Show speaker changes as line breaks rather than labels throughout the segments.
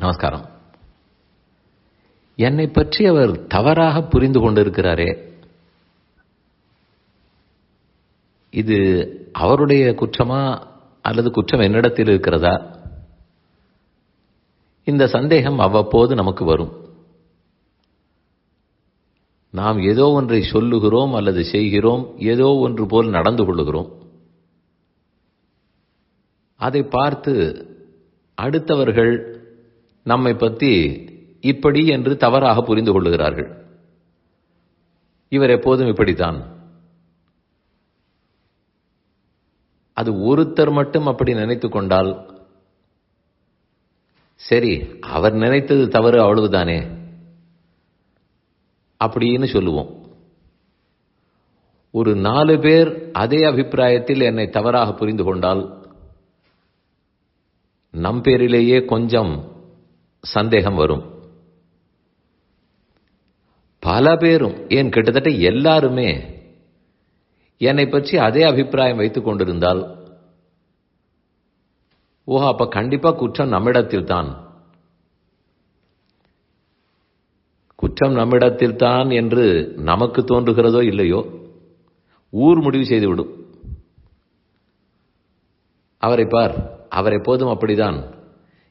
நமஸ்காரம். என்னை பற்றி அவர் தவறாக புரிந்து கொண்டிருக்கிறாரே. இது அவருடைய குற்றமா அல்லது குற்றம் என்னிடத்தில் இருக்கிறதா? இந்த சந்தேகம் அவ்வப்போது நமக்கு வரும். நாம் ஏதோ ஒன்றை சொல்லுகிறோம் அல்லது செய்கிறோம் ஏதோ ஒன்று போல் நடந்து கொள்ளுகிறோம். அதை பார்த்து அடுத்தவர்கள் நம்மை பற்றி இப்படி என்று தவறாக புரிந்து கொள்ளுகிறார்கள். இவர் எப்போதும் இப்படித்தான். அது ஒருத்தர் மட்டும் அப்படி நினைத்து கொண்டால் சரி அவர் நினைத்தது தவறு அவ்வளவுதானே? அப்படின்னு சொல்லுவோம். ஒரு நாலு பேர் அதே அபிப்பிராயத்தில் என்னை தவறாக புரிந்து கொண்டால் நம் பேரிலேயே கொஞ்சம் சந்தேகம் வரும். பல பேரும் ஏன் கிட்டத்தட்ட எல்லாருமே என்னை பற்றி அதே அபிப்பிராயம் வைத்துக் கொண்டிருந்தால் ஓஹோ அப்ப கண்டிப்பா குற்றம் நம்மிடத்தில் தான். குற்றம் நம்மிடத்தில் தான் என்று நமக்கு தோன்றுகிறதோ இல்லையோ ஊர் முடிவு செய்துவிடும். அவரை பார் அவர் எப்போதும் அப்படிதான்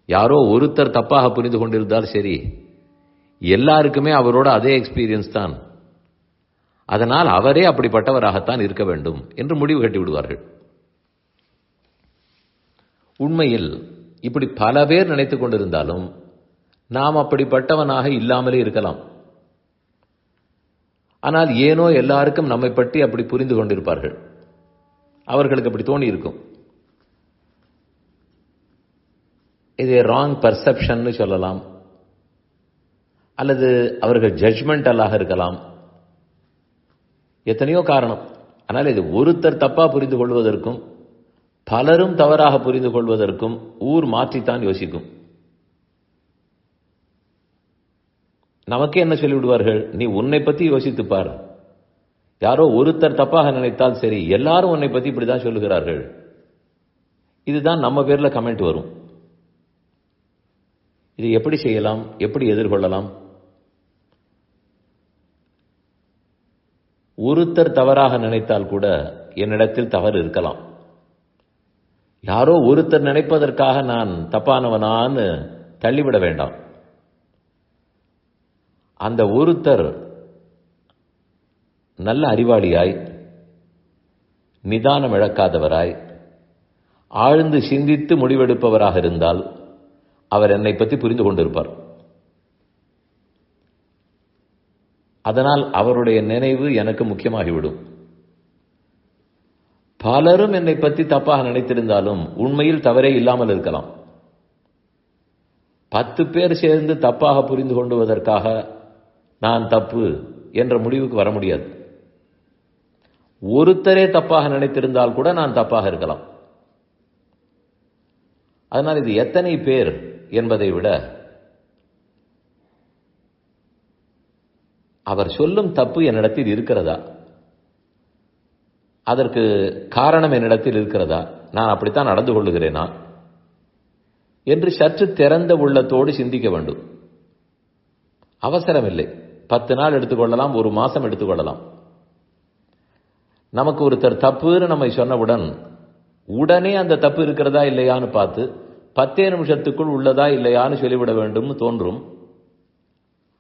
யாரோ ஒருத்தர் தப்பாக புரிந்து கொண்டிருந்தால் சரி. எல்லாருக்குமே அவரோட அதே எக்ஸ்பீரியன்ஸ் தான். அதனால் அவரே அப்படிப்பட்டவராகத்தான் இருக்க வேண்டும் என்று முடிவு கட்டி விடுவார்கள். உண்மையில் இப்படி பல பேர் நினைத்துக் கொண்டிருந்தாலும் நாம் அப்படிப்பட்டவனாக இல்லாமலே இருக்கலாம். ஆனால் ஏனோ எல்லாருக்கும் நம்மை பற்றி அப்படி புரிந்து கொண்டிருப்பார்கள். அவர்களுக்கு அப்படி தோணி இருக்கும் இது ராங் பர்செப்ஷன் சொல்லலாம். அல்லது அவர்கள் ஜட்ஜ்மெண்டலாக இருக்கலாம். எத்தனையோ காரணம். ஆனால் இது ஒருத்தர் தப்பா புரிந்து கொள்வதற்கும் பலரும் தவறாக புரிந்து கொள்வதற்கும் ஊர் மாற்றித்தான் யோசிக்கும். நமக்கு என்ன சொல்லிவிடுவார்கள்? நீ உன்னை பத்தி யோசித்துப்பார் யாரோ ஒருத்தர் தப்பாக நினைத்தால் சரி எல்லாரும் உன்னை பத்தி இப்படிதான் சொல்லுகிறார்கள். இதுதான் நம்ம பேர்ல கமெண்ட் வரும். இது எப்படி செய்யலாம்? எப்படி எதிர்கொள்ளலாம்? ஒருத்தர் தவறாக நினைத்தால் கூட என்னிடத்தில் தவறு இருக்கலாம். யாரோ ஒருத்தர் நினைப்பதற்காக நான் தப்பானவனான்னு தள்ளிவிட வேண்டாம். அந்த ஒருத்தர் நல்ல அறிவாளியாய் நிதானம் இழக்காதவராய் ஆழ்ந்து சிந்தித்து முடிவெடுப்பவராக இருந்தால் அவர் என்னை பற்றி புரிந்து கொண்டிருப்பார். அதனால் அவருடைய நினைவு எனக்கு முக்கியமாகிவிடும். பலரும் என்னை பற்றி தப்பாக நினைத்திருந்தாலும் உண்மையில் தவறே இல்லாமல் இருக்கலாம். பத்து பேர் சேர்ந்து தப்பாக புரிந்து கொண்டுவதற்காக நான் தப்பு என்ற முடிவுக்கு வர முடியாது. ஒருத்தரே தப்பாக நினைத்திருந்தால் கூட நான் தப்பாக இருக்கலாம். அதனால் இது எத்தனை பேர் என்பதை விட அவர் சொல்லும் தப்பு என்னிடத்தில் இருக்கிறதா? அதற்கு காரணம் என்னிடத்தில் இருக்கிறதா? நான் அப்படித்தான் நடந்து கொள்ளுகிறேனா? என்று சற்று திறந்த உள்ளத்தோடு சிந்திக்க வேண்டும். அவசரமில்லை. பத்து நாள் எடுத்துக்கொள்ளலாம் ஒரு மாசம் எடுத்துக்கொள்ளலாம். நமக்கு ஒருத்தர் தப்புன்னு நம்மை சொன்னவுடன் உடனே அந்த தப்பு இருக்கிறதா இல்லையான்னு பார்த்து பத்தே நிமிஷத்துக்குள் உள்ளதா இல்லையான்னு சொல்லிவிட வேண்டும் தோன்றும்.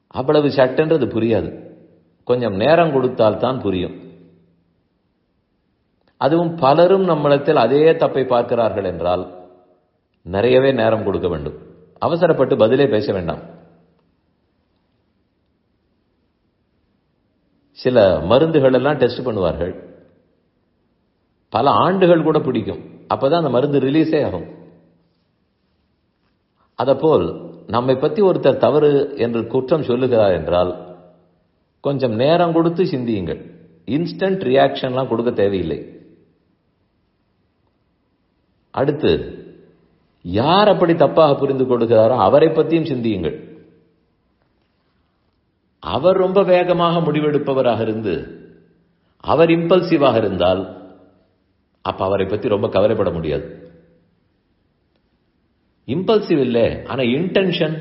அவ்வளவு சட்டென்றது புரியாது. கொஞ்சம் நேரம் கொடுத்தால் தான் புரியும். அதுவும் பலரும் நம்மிடத்தில் அதே தப்பை பார்க்கிறார்கள் என்றால் நிறையவே நேரம் கொடுக்க வேண்டும். அவசரப்பட்டு பதிலே பேச வேண்டாம். சில மருந்துகள் எல்லாம் டெஸ்ட் பண்ணுவார்கள். பல ஆண்டுகள் கூட பிடிக்கும். அப்பதான் அந்த மருந்து ரிலீஸே ஆகும். அதப்போல் நம்மை பற்றி ஒருத்தர் தவறு என்று குற்றம் சொல்லுகிறார் என்றால் கொஞ்சம் நேரம் கொடுத்து சிந்தியுங்கள். இன்ஸ்டன்ட் ரியாக்ஷன்லாம் கொடுக்க தேவையில்லை. அடுத்து யார் அப்படி தப்பாக புரிந்து கொள்கிறாரோ அவரை பற்றியும் சிந்தியுங்கள். அவர் ரொம்ப வேகமாக முடிவெடுப்பவராக இருந்து அவர் இம்பல்சிவாக இருந்தால் அப்ப அவரை பற்றி ரொம்ப கவலைப்பட முடியாது. இம்பல்சிவ் இல்லை ஆனால் இன்டென்ஷன்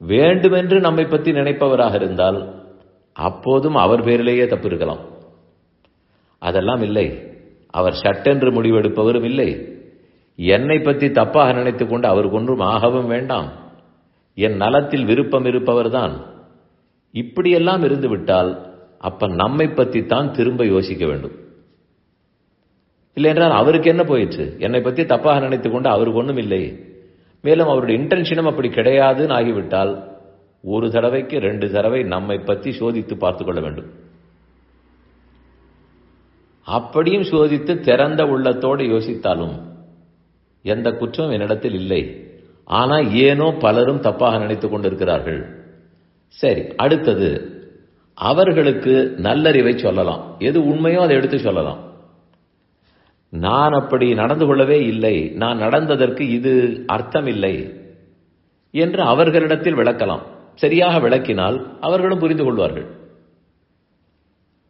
வேண்டுமென்று நம்மை பற்றி நினைப்பவராக இருந்தால் அப்போதும் அவர் பேரிலேயே தப்பு இருக்கலாம் அதெல்லாம் இல்லை. அவர் சட்டென்று முடிவெடுப்பவரும் இல்லை. என்னை பற்றி தப்பாக நினைத்து கொண்டு அவருக்கு ஒன்றும் ஆகவும் வேண்டாம். என் நலத்தில் விருப்பம் இருப்பவர்தான். இப்படியெல்லாம் இருந்துவிட்டால் அப்ப நம்மை பற்றி தான் திரும்ப யோசிக்க வேண்டும். இல்லை என்றால் அவருக்கு என்ன போயிடுச்சு என்னை பற்றி தப்பாக நினைத்து கொண்டு அவருக்கு ஒன்றும் இல்லை. மேலும் அவருடைய இன்டென்ஷனும் அப்படி கிடையாதுன்னு ஆகிவிட்டால் ஒரு தடவைக்கு ரெண்டு தடவை நம்மை பற்றி சோதித்து பார்த்துக்கொள்ள வேண்டும். அப்படியும் சோதித்து திறந்த உள்ளத்தோடு யோசித்தாலும் எந்த குற்றம் என்னிடத்தில் இல்லை. ஆனால் ஏனோ பலரும் தப்பாக நினைத்துக் கொண்டிருக்கிறார்கள். சரி அடுத்தது. அவர்களுக்கு நல்லறிவை சொல்லலாம். எது உண்மையோ அதை எடுத்து சொல்லலாம். நான் அப்படி நடந்து கொள்ளவே இல்லை. நான் நடந்ததற்கு இது அர்த்தம் இல்லை என்று அவர்களிடத்தில் விளக்கலாம். சரியாக விளக்கினால் அவர்களும் புரிந்து கொள்வார்கள்.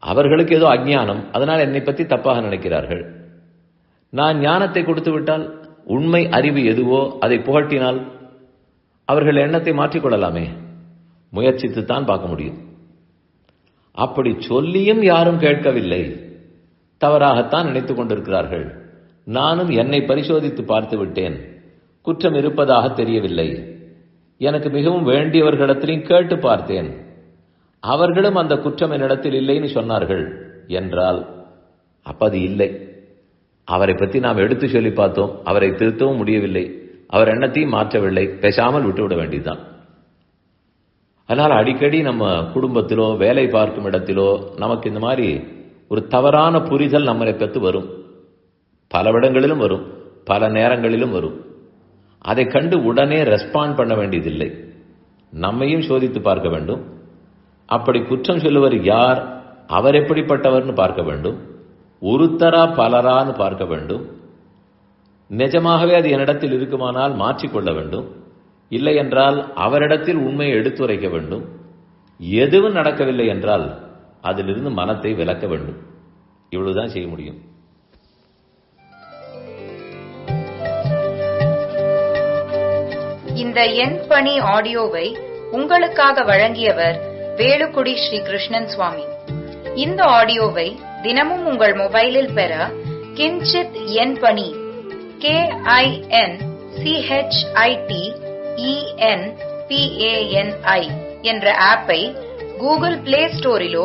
அவர்களுக்கு ஏதோ அஜ்ஞானம் அதனால் என்னை பற்றி தப்பாக நினைக்கிறார்கள். நான் ஞானத்தை கொடுத்து விட்டால் உண்மை அறிவு எதுவோ அதை புகட்டினால் அவர்கள் எண்ணத்தை மாற்றிக்கொள்ளலாமே முயற்சித்துத்தான் பார்க்க முடியும். அப்படி சொல்லியும் யாரும் கேட்கவில்லை. தவறாகத்தான் நினைத்துக் கொண்டிருக்கிறார்கள். நானும் என்னை பரிசோதித்து பார்த்து விட்டேன். குற்றம் இருப்பதாக தெரியவில்லை. எனக்கு மிகவும் வேண்டியவர்களிடத்திலையும் கேட்டு பார்த்தேன். அவர்களும் அந்த குற்றம் என்னிடத்தில் இல்லைன்னு சொன்னார்கள் என்றால் அப்பது இல்லை. அவரை பற்றி நாம் எடுத்து சொல்லி பார்த்தோம். அவரை திருத்தவும் முடியவில்லை. அவர் எண்ணத்தையும் மாற்றவில்லை. பேசாமல் விட்டுவிட வேண்டியதுதான். அதனால் அடிக்கடி நம்ம குடும்பத்திலோ வேலை பார்க்கும் இடத்திலோ நமக்கு இந்த மாதிரி ஒரு தவறான புரிதல் நம்மளை பற்றி வரும். பலவிடங்களிலும் வரும். பல நேரங்களிலும் வரும். அதை கண்டு உடனே ரெஸ்பாண்ட் பண்ண வேண்டியதில்லை. நம்மையும் சோதித்து பார்க்க வேண்டும். அப்படி குற்றம் சொல்லுவர் யார்? அவர் எப்படிப்பட்டவர்னு பார்க்க வேண்டும். ஒருத்தரா பலரான்னு பார்க்க வேண்டும். நிஜமாகவே அது என்னிடத்தில் இருக்குமானால் மாற்றிக்கொள்ள வேண்டும். இல்லை என்றால் அவரிடத்தில் உண்மையை எடுத்துரைக்க வேண்டும். எதுவும் நடக்கவில்லை என்றால் அதிலிருந்து மனத்தை விலக்க வேண்டும். இவ்வளவுதான் செய்ய முடியும்.
இந்த எண் பணி ஆடியோவை உங்களுக்காக வழங்கியவர் வேலுக்குடி ஸ்ரீ கிருஷ்ணன் சுவாமி. இந்த ஆடியோவை தினமும் உங்கள் மொபைலில் பெற கிஞ்சித் எண் பணி கே ஐ என் சிஹெச்ஐடி இஎன் பிஏஎன்ஐ என்ற ஆப்பை கூகுள் பிளே ஸ்டோரிலோ